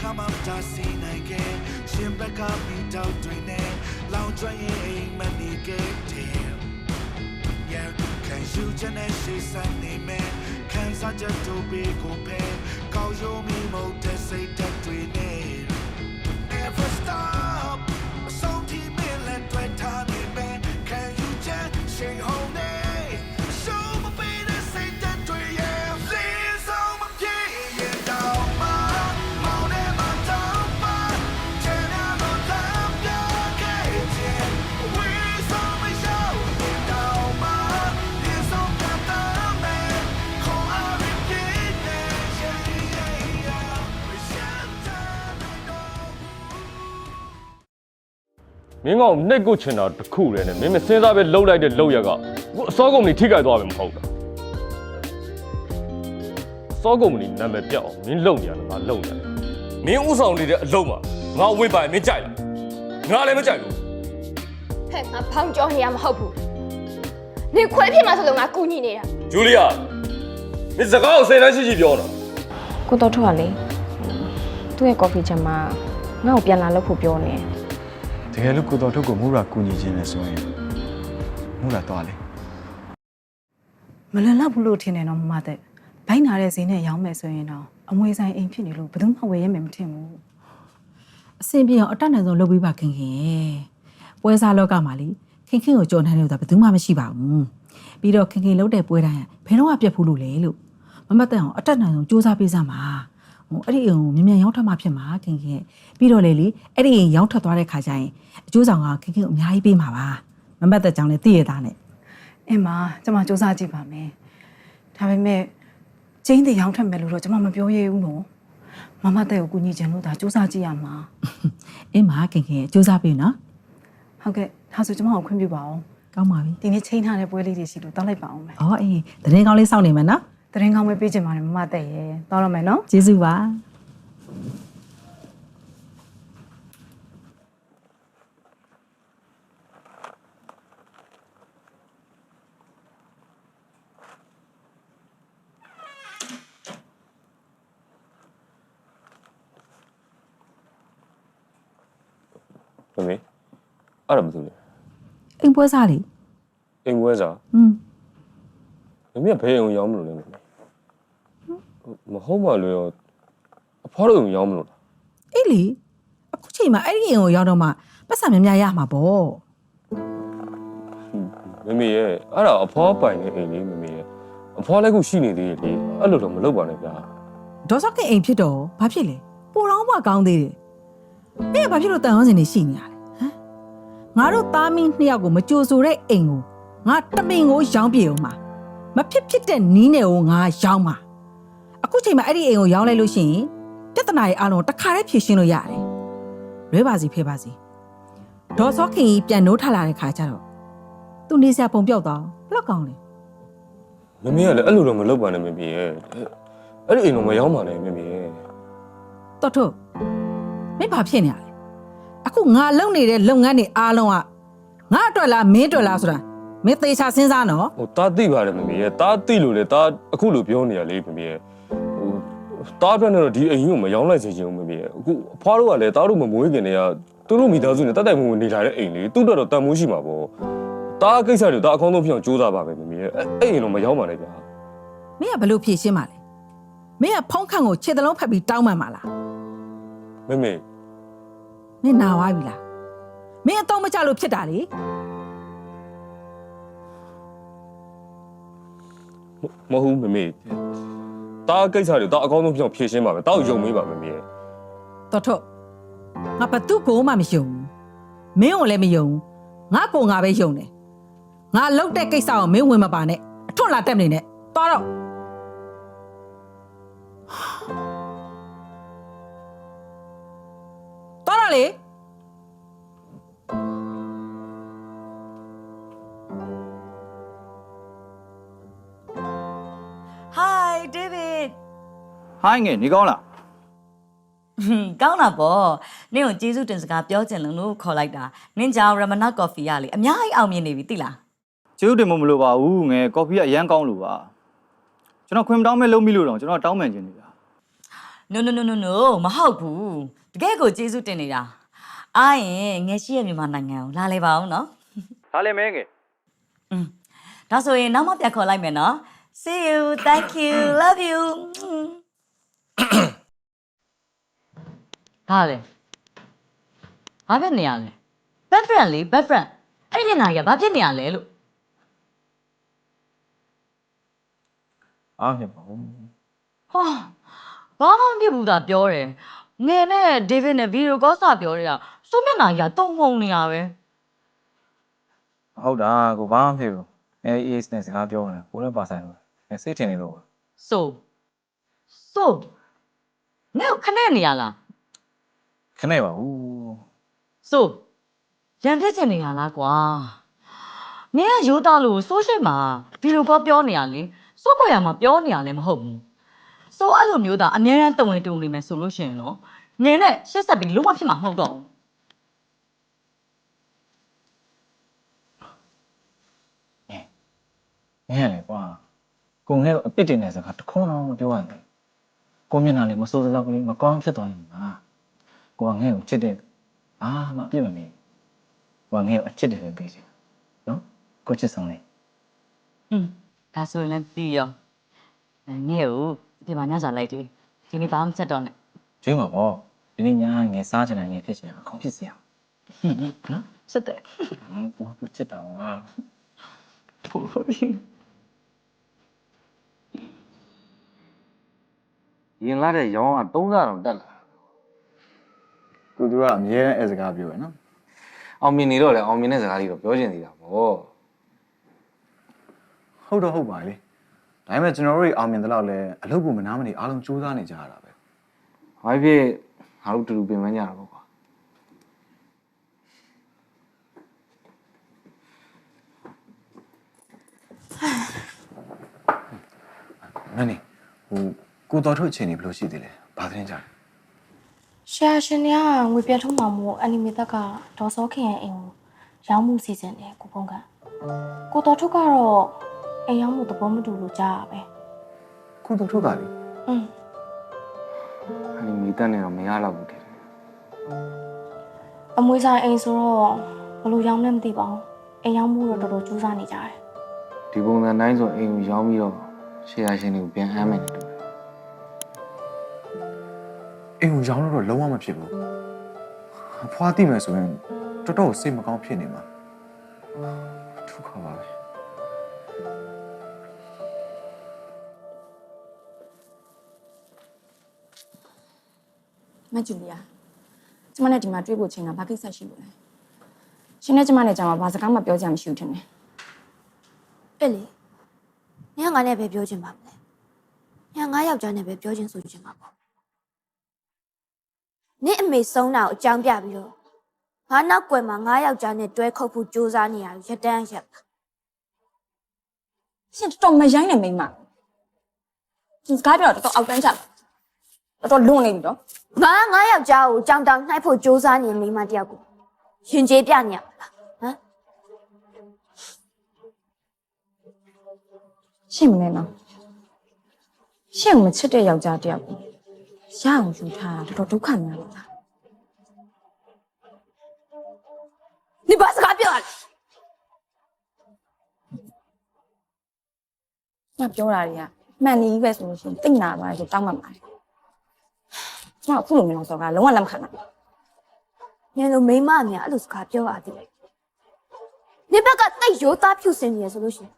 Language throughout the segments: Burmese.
ခါမှမတားစီနိုင်ခဲ့ရှင်ဘက်ကမိတောက်တွေနဲ့လောင်ကျွမ်းရင်အိမ်မနေခဲ့တယ် Yeah, can you just say something man? Can I just do big or pay? Call you me more to say that we need. Never stop. င်းကောင်နှိတ်ကိုချင်တာတစ်ခုတည်းနဲ့မင်းမစဉ်းစားပဲလှုပ်လိုက်တဲ့လှုပ်ရက်ကအခုအစောကုမ္ပဏီထိခိုက်သွားပြီမဟုတ်လားအစောကုမ္ပဏီနာမည်ပြောက်အောင်မင်းလုံနေရတယ်ငါလုံနေတယ်မင်းဥဆောင်နေတဲ့အလုပ်မှာငါဝေးပိုင်မင်းကြိုက်လားငါလည်းမကြိုက်ဘူးဟဲ့ငါဖောင်းကြောနေရမဟုတ်ဘူးနေခွဲဖြစ်မှာဆိုလို့ငါကူညီနေတာဂျူလီယာမင်းစကားကိုစိတ်နှမ်းရှိရှိပြောတော့ကိုတော်ထုတ်ကလေသူ့ရဲ့ကော်ဖီချက်မှာငါ့ကိုပြန်လာလို့ဖို့ပြောနေတယ် တကယ်လို့ကိုတော်ထုတ်ကိုမူရာကူညီခြင်းနဲ့ဆိုရင်မူရာတော့လေမလွန်လောက်ဘူးလို့ထင်တယ်နော်မမတဲ့ဘိုင်းနာတဲ့ဈေးနဲ့ရောင်းမယ်ဆိုရင်တော့အမွေဆိုင်အိမ်ဖြစ်နေလို့ဘယ်သူမှဝယ်ရမယ်မထင်ဘူးအဆင်ပြေအောင်အတက်နိုင်ဆုံးလုပ်ပေးပါခင်ခင်ရဲ့ပွဲစားလောကမှာလေခင်ခင်ကိုကြော်နှမ်းလို့တာဘယ်သူမှမရှိပါဘူးပြီးတော့ခင်ခင်လုပ်တဲ့ပွဲတိုင်းကဘယ်တော့မှပြတ်ဘူးလို့လေလို့မမတဲ့အောင်အတက်နိုင်ဆုံးစူးစမ်းပေးစမ်းပါ ဟိုအဲ့ဒီအိမ်ကိုမြန်မြန်ရောက်ထွက်မှဖြစ်မှာခင်ခင်ရဲ့ပြီးတော့လေလေအဲ့ဒီအိမ်ရောက်ထွက်သွားတဲ့ခါကျရင်အကျိုးဆောင်ကခင်ခင်ကိုအများကြီးပေးမှာပါမမတဲ့ကြောင့်လည်းသိရတာနဲ့အင်းမကျွန်မစူးစမ်းကြည့်ပါမယ်ဒါပေမဲ့ကျင်းတွေရောင်းထက်မယ်လို့တော့ကျွန်မမပြောရဘူးနော်မမတဲ့ကိုကူညီချင်လို့ဒါစူးစမ်းကြည့်ရမှာအင်းမခင်ခင်စူးစမ်းပြီနော်ဟုတ်ကဲ့ဒါဆိုကျွန်မကိုခွင့်ပြုပါအောင်ကောင်းပါပြီဒီနေ့ချိန်ထားတဲ့ပွဲလေးတွေရှိလို့တောင်းလိုက်ပါအောင်မယ်အော်အေးသတင်းကောင်းလေးစောင့်နေမယ်နော် သတင်းကောင်းပဲပေးချင်ပါတယ်မမတဲ့ရေတောင်းရမယ်နော်ကျေးဇူးပါမမေအဲ့ဒါမသိဘူးအိမ်ပွဲစားလေအိမ်ဝဲစားอืมမမေကဘယ်အောင်ရောင်းမလို့လဲမမေ မဟုတ်ပါလို့ရောအဖွားတို့အောင်ရောင်းမလို့လားအေးလေအခုချိန်မှာအဲ့ဒီအိမ်ကိုရောက်တော့မှပတ်စံများများရမှာပေါ့မမေရဲ့အဲ့ဒါအဖွားပိုင်တဲ့အိမ်လေးမမေရဲ့အဖွားလည်းခုရှိနေသေးရဲ့လေအဲ့လိုတော့မလုပ်ပါနဲ့ဗျာဒေါ်စော့ကအိမ်ဖြစ်တော့ဘာဖြစ်လဲပိုတော့မှကောင်းသေးတယ်။အဲ့ဘာဖြစ်လို့တန်အောင်စင်နေရှိနေရလဲဟမ်ငါတို့သားမင်းနှစ်ယောက်ကိုမကြိုဆိုတဲ့အိမ်ကိုငါတမင်ကိုရောင်းပြေအောင်မှာမဖြစ်ဖြစ်တဲ့နီးနယ်ကိုငါရောင်းမှာ အခုချိန်မှာအဲ့ဒီအိမ်ကိုရောင်းလိုက်လို့ရှိရင်ပြဿနာရဲ့အလုံးတစ်ခါတည်းဖြေရှင်းလို့ရတယ်လွဲပါစီဖေးပါစီဒေါ်စောခင်ကြီးပြန်နိုးထလာတဲ့ခါကျတော့သူနေစရာပုံပြောက်သွားဘယ်လောက်ကောင်းလဲမမေကလည်းအဲ့လိုတော့မလုပ်ပါနဲ့မမေရဲ့အဲ့ဒီအိမ်တော့မရောင်းပါနဲ့မမေရဲ့တော်ထုတ်မင်းဘာဖြစ်နေရလဲအခုငါလုပ်နေတဲ့လုပ်ငန်းတွေအားလုံးကငါအတွက်လားမင်းအတွက်လားဆိုတာမင်းသေချာစဉ်းစားနော်ဟိုတားသိပါတယ်မမေရဲ့တားသိလို့လေတားအခုလိုပြောနေရလေမမေရဲ့ဟို တားအတွက်နဲ့တော့ဒီအိမ်ကြီးကိုမရောင်းလိုက်စေချင်ဘူးမမေရဲ့အခုအဖွားတို့ကလည်းတားတို့မမွေးခင်တည်းကသူတို့မိသားစုနဲ့တက်တိုက်မွေးနေလာတဲ့အိမ်လေသူ့အတွက်တော့တန်မိုးရှိမှာပေါ့တားကိစ္စတွေတားအကောင်းဆုံးဖြစ်အောင်ကြိုးစားပါပဲမမေရဲ့အဲ့အဲ့အိမ်တော့မရောင်းပါနဲ့ဗျာမင်းကဘလို့ဖြေရှင်းပါလဲမင်းကဖုံးခန့်ကိုခြေတလုံးဖက်ပြီးတောင်းမှန်ပါလားမမေမင်းနာသွားပြီလားမင်းအတော့မချလို့ဖြစ်တာလေမဟုတ်ဘူးမမေ တားကိစ္စတွေတားအကောင်းဆုံးဖြစ်အောင်ဖြေရှင်းပါပဲတားကိုယုံမေးပါမမေရဲ့တော်ထုတ်ငါဘသူ့ကိုမှမယုံဘူးမင်းကိုလည်းမယုံဘူးငါကိုငါပဲယုံတယ်ငါလုပ်တဲ့ကိစ္စကိုမင်းဝင်မပါနဲ့အထွတ်လာတက်မနေနဲ့တော်တော့တော်တော့လေ ဟိုင်းငယ်နေကောင်းလားဟွန်းကောင်းတာပေါ့နင့်ကိုကျေးဇူးတင်စကားပြောချင်လို့လို့ခေါ်လိုက်တာနင့်ကြောင့် Ramana Coffee ရလေအများကြီးအောင်မြင်နေပြီသိလားကျေးဇူးတင်မမလို့ပါဘူးငယ်ကော်ဖီကအရန်ကောင်းလို့ပါကျွန်တော်ခွင့်မတောင်းမဲ့လုံးပြီလို့တော့ကျွန်တော်တောင်းပန်ခြင်းနေဗျာ no no no no no မဟုတ်ဘူးတကယ်ကိုကျေးဇူးတင်နေတာအားရင်ငယ်ရှိရဲ့မြန်မာနိုင်ငံကိုလာလေပါအောင်နော်ဟာလေမဲငယ်อืมဒါဆိုရင်နောက်မှပြန်ခေါ်လိုက်မယ်နော် see you thank you love you ဟာလေဘာဖြစ်နေရလဲ bad friend လေ bad friend အဲ့ဒီနာကြီးကဘာဖြစ်နေရလဲလို့အားဖြစ်ပါဘူးဟာဘာမှမဖြစ်ဘူးသာပြောတယ်ငယ်နဲ့ David နဲ့ video call စာပြောနေတာစိုးမျက်နှာကြီးကတုံငုံနေရပဲဟုတ်တာကိုဘာမှမဖြစ်ဘူးအဲအေးစ်နဲ့စကားပြောနေကိုလည်းပါဆိုင်လို့အဲစိတ်ထင်နေလို့ဆိုဆို ငါ့ကိုခနဲ့နေရလားခနဲ့ပါဘူးဆိုရန်ဖြစ်ချင်နေရလားကွာနင်ကရိုးသားလို့ဆိုရှယ်မှာဗီဒီယိုကောပြောနေရလေစိုးပေါ်ရမှာပြောနေရလည်းမဟုတ်ဘူးဆိုအဲ့လိုမျိုးသားအများရန်တုံဝင်တုံနေမယ်ဆိုလို့ရှိရင်တော့နင်နဲ့ရှက်ဆက်ပြီးလုံးဝဖြစ်မှာမဟုတ်တော့ဘူးမင်းရလေကွာကိုငဲ့ကိုအပြစ်တင်တဲ့စကားတစ်ခုမှမပြောရနဲ့ ကိုမျက်နှာလေးမစိုးစလောက်ကလေးမကောင်းဖြစ်သွားရင်ပါကိုကငဲ့ကိုချစ်တဲ့အာမအပြစ်မမီကိုကငဲ့ကိုအချစ်တယ်ပဲပြီးစီနော်ကိုချစ်ဆောင်လေးอืมဒါဆိုရင်လည်းပြီးရောအဲငဲ့ကိုဒီမှာညစာလိုက်တယ်ဒီနေ့ဘာမှမချက်တော့နဲ့ကျွေးမှာပေါ့ဒီနေ့ညငယ်စားချင်တယ်ငယ်ဖြစ်ချင်တာခေါင်းဖြစ်စီအောင်နော်ဆက်တယ်ဟမ်ကိုချစ်တာဟာ ရင်လာတဲ့ရောင်းက30တောင်တက်လာကိုသူကအမြဲတမ်းအဲစကားပြောရနော်အောင်မြင်နေတော့လေအောင်မြင်တဲ့စကားလေးတော့ပြောချင်သေးတာပေါ့ဟုတ်တော့ဟုတ်ပါလေဒါပေမဲ့ကျွန်တော်တို့တွေအောင်မြင်တဲ့လောက်လဲအလုပ်ကိုမနာမနေအားလုံးစူးစမ်းနေကြရတာပဲဘာဖြစ်ငါတို့တူတူပင်ပန်းကြတာပေါ့ကွာနန်းနေဟို ကိုတော်ထုတ်အချိန်နေဘယ်လိုရှိသေးလဲဘာသတင်းကြလဲရှာရှင်တွေကငွေပြထုတ်မှာမို့အနီမေတက်ကဒေါ်စောခင်ရဲ့အိမ်ကိုရောင်းမှုစီစဉ်တယ်ကိုပုံကကိုတော်ထုတ်ကတော့အိမ်ရောင်းမှုသဘောမတူလို့ကြားရပဲကိုတော်ထုတ်ကလေอืมအဲ့ဒီမိတက်နေတော့မရတော့ဘူးတဲ့အမွေဆိုင်အိမ်ဆိုတော့ဘယ်လိုရောင်းလဲမသိပါဘူးအိမ်ရောင်းမှုတော့တော်တော်ကြိုးစားနေကြတယ်ဒီပုံစံတိုင်းဆိုအိမ်ကိုရောင်းပြီးတော့ရှေ့ရရှင်တွေကိုပြန်အမ်းမယ် အိမ်ကိုရောင်းလို့တော့လုံးဝမဖြစ်ဘူးအဖွားတိမယ်ဆိုရင်တော်တော်စိတ်မကောင်းဖြစ်နေမှာဒုက္ခပါပဲမဂျူလီယာကျမနဲ့ဒီမှာတွေ့ဖို့ချိန်တာဘာကိစ္စရှိလို့လဲရှင်နဲ့ကျမနဲ့ကြာမှာဘာစကားမှပြောကြမှမရှိဘူးထင်တယ်အဲ့လေညငါနဲ့ပဲပြောချင်ပါမလဲညငါယောက်ျားနဲ့ပဲပြောချင်ဆိုချင်ပါပေါ့ နင့်အမေဆုံးတာကိုအကြောင်းပြပြီးတော့ငါနောက်ကွယ်မှာငါယောက်ျားနဲ့တွဲခုတ်ဖို့ကြိုးစားနေရရတန်းရက်ပါရှင်တော်တော်မရိုင်းနဲ့မိန်းမရှင်စကားပြောတော့တော်တော်အောက်တန်းကြတော်တော်လွန်နေပြီတော့ငါငါယောက်ျားကိုကြောင်တောင်နှိုက်ဖို့ကြိုးစားနေမိန်းမတယောက်ကိုရင်ကျေးပြနေရပါလားဟမ်ရှင်မနေတော့ရှင်ကိုမချစ်တဲ့ယောက်ျားတယောက်ကို ရအောင်ယူထားတာတော်တော်ဒုက္ခများလို့လား 你把这个表了。 ငါပြောတာတွေကမှန်နေကြီးပဲဆိုလို့ရှိရင်တိတ်နာပါတယ်ဆိုတောင်းမှပါတယ်ကျမအခုလိုမျိုးတော့ကလုံးဝလက်မခံနိုင်ဘူး ညလိုမိန်းမအများအဲ့လိုစကားပြောပါသေးတယ်။နင်ဘက်ကတိတ်ရိုးသားဖြူစင်နေရဆိုလို့ရှိရင်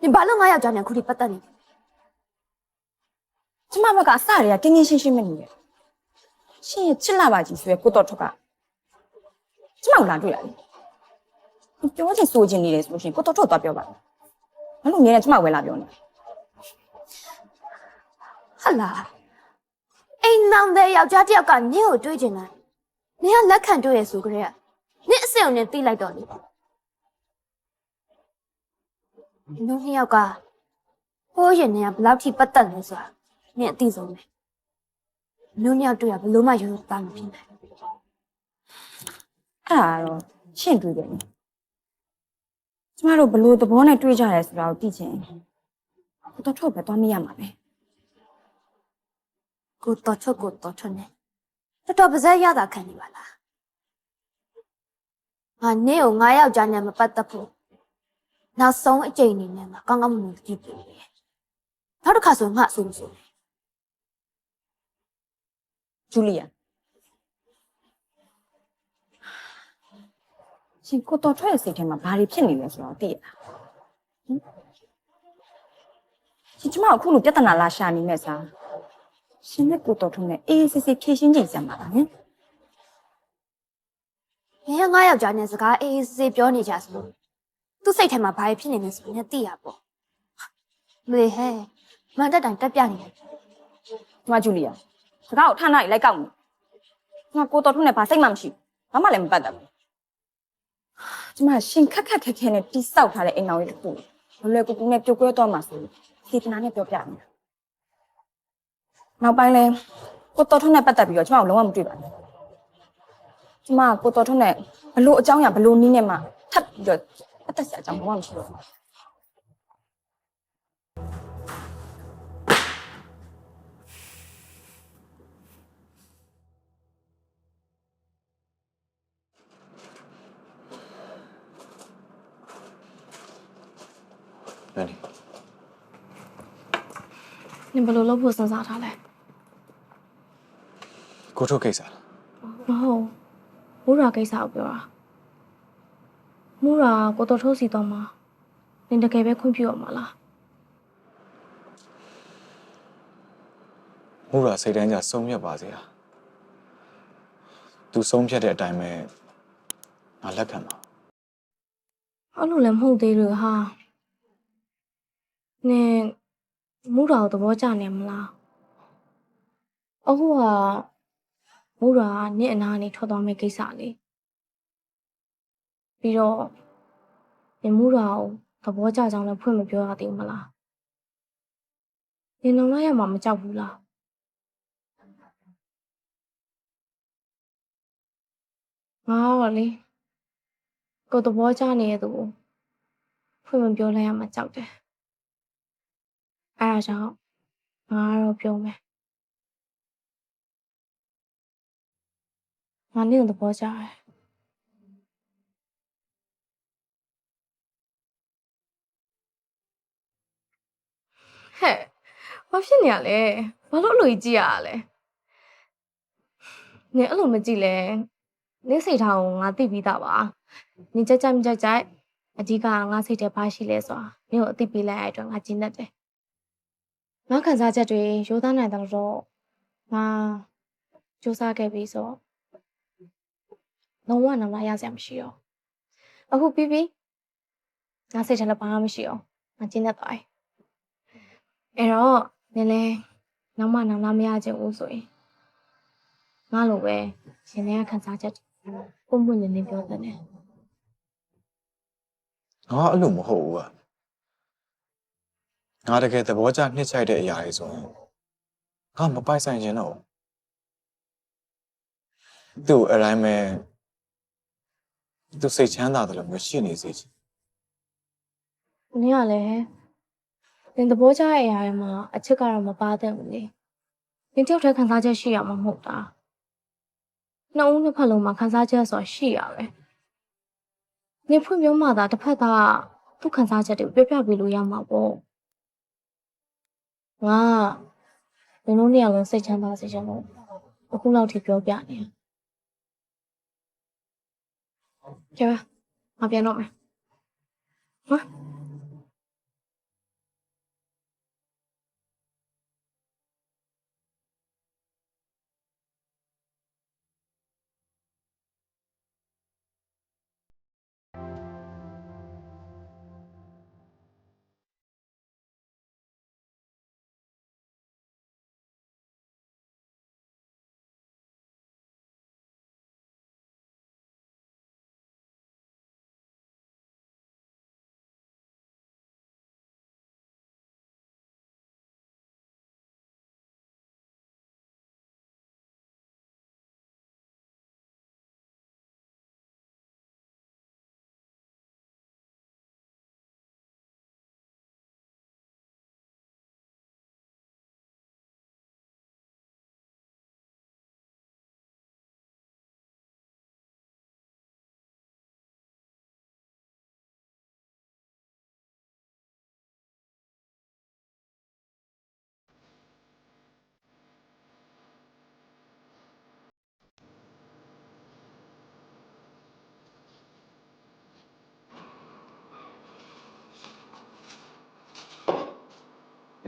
နင်ဘာလို့ငါယော က်ျားနဲ့ခုထိပတ်သက်နေလဲကျမဘက်ကအစတွေကတင်းတင်းရှင်းရှင်းမနေရရှင်ရဲ့ချစ်လာပါကြီးဆိုရယ်ကိုတော်ထွက်ကကျမကိုလာတွေ့ရတယ်ပြောချင်ဆိုချင်နေတယ်ဆိုလို့ရှိရင်ကိုတော်ထွတ်သွားပြောပါဘာလို့ငယ်နေကျမကိုဝယ်လာပြောနေ။ဟုတ်လား။အိမ်နောင်တဲ့ယောက်ျားတစ်ယောက်ကနင့်ကိုတွေးချင်တယ်။နင်ကလက်ခံတွေ့ရဆိုကြတဲ့ကနင့်အစင်ကိုနင်သိလိုက်တော့လေ။နင်တို့နှစ်ယောက်ကဟိုးရင်နင်ကဘယ်လောက်ထိပတ်သက်လဲဆိုတာ နင်အသိဆုံးပဲ။နင်တို့နှစ်ယောက်တွေ့ရဘယ်လို့မှရိုးရိုးသားမဖြစ်နိုင်ဘူးအဲ့ဒါကတော့ရှင့်တွေ့တယ်နိကျမတို့ဘလို့သဘောနဲ့တွေ့ကြရဲဆိုတာကိုသိချင်ကိုတော်ထွတ်ပဲသွားမရမှာပဲကိုတော်ချုပ်ကိုတော်ထွက်နေတော်တော်ပါဇက်ရတာခံနေပါလားငါနေ့ကိုငါယောက်ျားနဲ့မပတ်သက်ဘူးနောက်ဆုံးအကြိမ်အနေနဲ့ငါကောင်းကောင်းမွန်မွန်ကြည့်ပြတယ်နောက်တစ်ခါဆိုငါအဆိုးဆို ဂျူလီယာရှင်ကိုတော်ထွက်ရဲ့စိတ်ထဲမှာဘာတွေဖြစ်နေလဲဆိုတော့သိရလားဟင်ရှင်ကျမအခုလိုပြဿနာလာရှာနေမဲ့စားရှင်နဲ့ကိုတော်ထွက်နဲ့အေးအေးဆေးဆေးဖြေရှင်းကြည့်စမ်းပါလားဟင်မင်းကငါယောက်ျားနဲ့စကားအေးအေးဆေးဆေးပြောနေကြဆိုလို့သူ့စိတ်ထဲမှာဘာတွေဖြစ်နေလဲဆိုရင်သိရပေါ့မလေးဟဲ့မန်တက်တိုင်တက်ပြနေတယ်ကျမဂျူလီယာ စကားကိုဌာနကြီးလိုက်ကောက်နေကျမကိုတော်ထွက်နဲ့ဘာစိတ်မှမရှိဘူးဘာမှလည်းမပတ်သက်ဘူးကျမရှင်ခက်ခက်ခဲခဲနဲ့တိဆောက်ထားတဲ့အိမ်တော်ကြီးတစ်ခုလွယ်လွယ်ကူကူနဲ့ပြုတ်ကွဲတော့မှဆိုလို့စေတနာနဲ့ပြောပြနေတာနောက်ပိုင်းလဲကိုတော်ထွက်နဲ့ပတ်သက်ပြီးတော့ကျမကိုလုံးဝမတွေ့ပါဘူးကျမကကိုတော်ထွက်နဲ့ဘလို့အကြောင်းအရာဘလို့နည်းနဲ့မှထပ်ပြီးတော့ပတ်သက်စရာအကြောင်းဘာမှမရှိတော့ဘူး နင်ဘယ်လိုလုပ်ဖို့စဉ်းစားထားလဲကိုထုတ်ကိစ္စလားမဟုတ်မူရာကိစ္စကိုပြောတာမူရာကိုတော်ထုတ်စီတော့မှာနင်တကယ်ပဲခွင့်ပြုရမှာလားမူရာစိတ်တိုင်းကြဆုံးဖြတ်ပါစေဟာသူဆုံးဖြတ်တဲ့အတိုင်းပဲငါလက်ခံပါအဲ့လိုလည်းမဟုတ်သေးလို့ဟာနင် မူရာကိုသဘောကျနေမလားအခုကမူရာကနင့်အနာကနေထွက်သွားမယ့်ကိစ္စလေပြီးတော့နင်မူရာကိုသဘောကျကြောင်းလည်းဖွင့်မပြောရသေးဘူးမလားနင်လုံလိုက်ရမှာမကြောက်ဘူးလားငါကတော့လေကိုယ်သဘောကျနေတဲ့သူကိုဖွင့်မပြောလိုက်ရမှာကြောက်တယ် အဲဒါကြောင့်ငါကတော့ပြောမယ်ငါနင့်ကိုသဘောကျတယ်ဟဲ့ဘာဖြစ်နေရလဲဘာလို့အလိုကြီးကြည့်ရလဲနင်အဲ့လိုမကြည့်လဲနင့်စိတ်ထားကိုငါသိပြီးသားပါနင်ကြက်ကြက်မကြက်ကြက်အဓိကငါစိတ်ထဲဘာရှိလဲဆိုတာနင့်ကိုအသိပေးလိုက်ရတဲ့အတွက်ငါကျဉ်တတ်တယ် ငါခံစားချက်တွေရိုးသားနိုင်တယ်လို့တော့ငါစူးစမ်းခဲ့ပြီးဆိုတော့လုံးဝနောက်လာရစရာမရှိတော့အခုပြီးပြီငါစိတ်ထဲလည်းဘာမှမရှိအောင်ငါကျဉ်တတ်သွားပြီအဲ့တော့နင်လည်းနောက်မှနောက်လာမရချင်ဘူးဆိုရင်ငါလိုပဲရှင်ထဲကခံစားချက်ပုံမှန်နေနေပြောတဲ့နဲ့ငါအဲ့လိုမဟုတ်ဘူးက ငါတကယ်သဘောကျနှစ်ချိုက်တဲ့အရာတွေဆိုရင်ငါမပိုက်ဆိုင်ခြင်းတော့ဘူးသူ့အတိုင်းပဲသူစိတ်ချမ်းသာတယ်လို့မရှိနေစေချင်နင်ကလည်းနင်သဘောကျတဲ့အရာတွေမှာအချစ်ကတော့မပါတဲ့ဘူးလေနင်တယောက်တည်းခံစားချက်ရှိရမှာမဟုတ်တာနှစ်ဦးနှစ်ဖက်လုံးမှာခံစားချက်ဆိုတာရှိရပဲနင်ဖွင့်ပြောမှသာတစ်ဖက်ကသူ့ခံစားချက်တွေကိုပြောပြပေးလို့ရမှာပေါ့ ငါနင်တို့နှစ်ယောက်လုံးစိတ်ချမ်းသာစေချင်လို့အခုလောက်ထိပြောပြနေကြပါငါပြန်တော့မယ်ဟမ်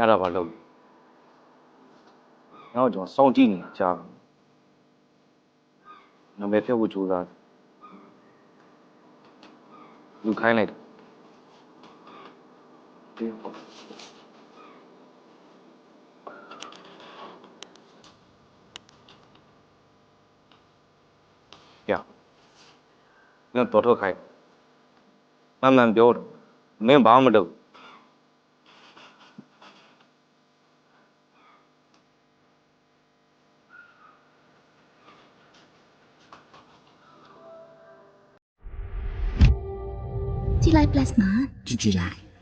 အဲ့ဒါပါလုပ်ငါ့ကိုကျွန်တော်စောင့်ကြည့်နေတာကြားနံပါတ်ဖြုတ်ဖို့ကြိုးစားလူခိုင်းလိုက်တယ်ဒီပေါ့ရငါတော်တော့ခိုင်းမှန်မှန်ပြောမင်းဘာမှမလုပ် plus မှာကြည်ကြည်လိုက်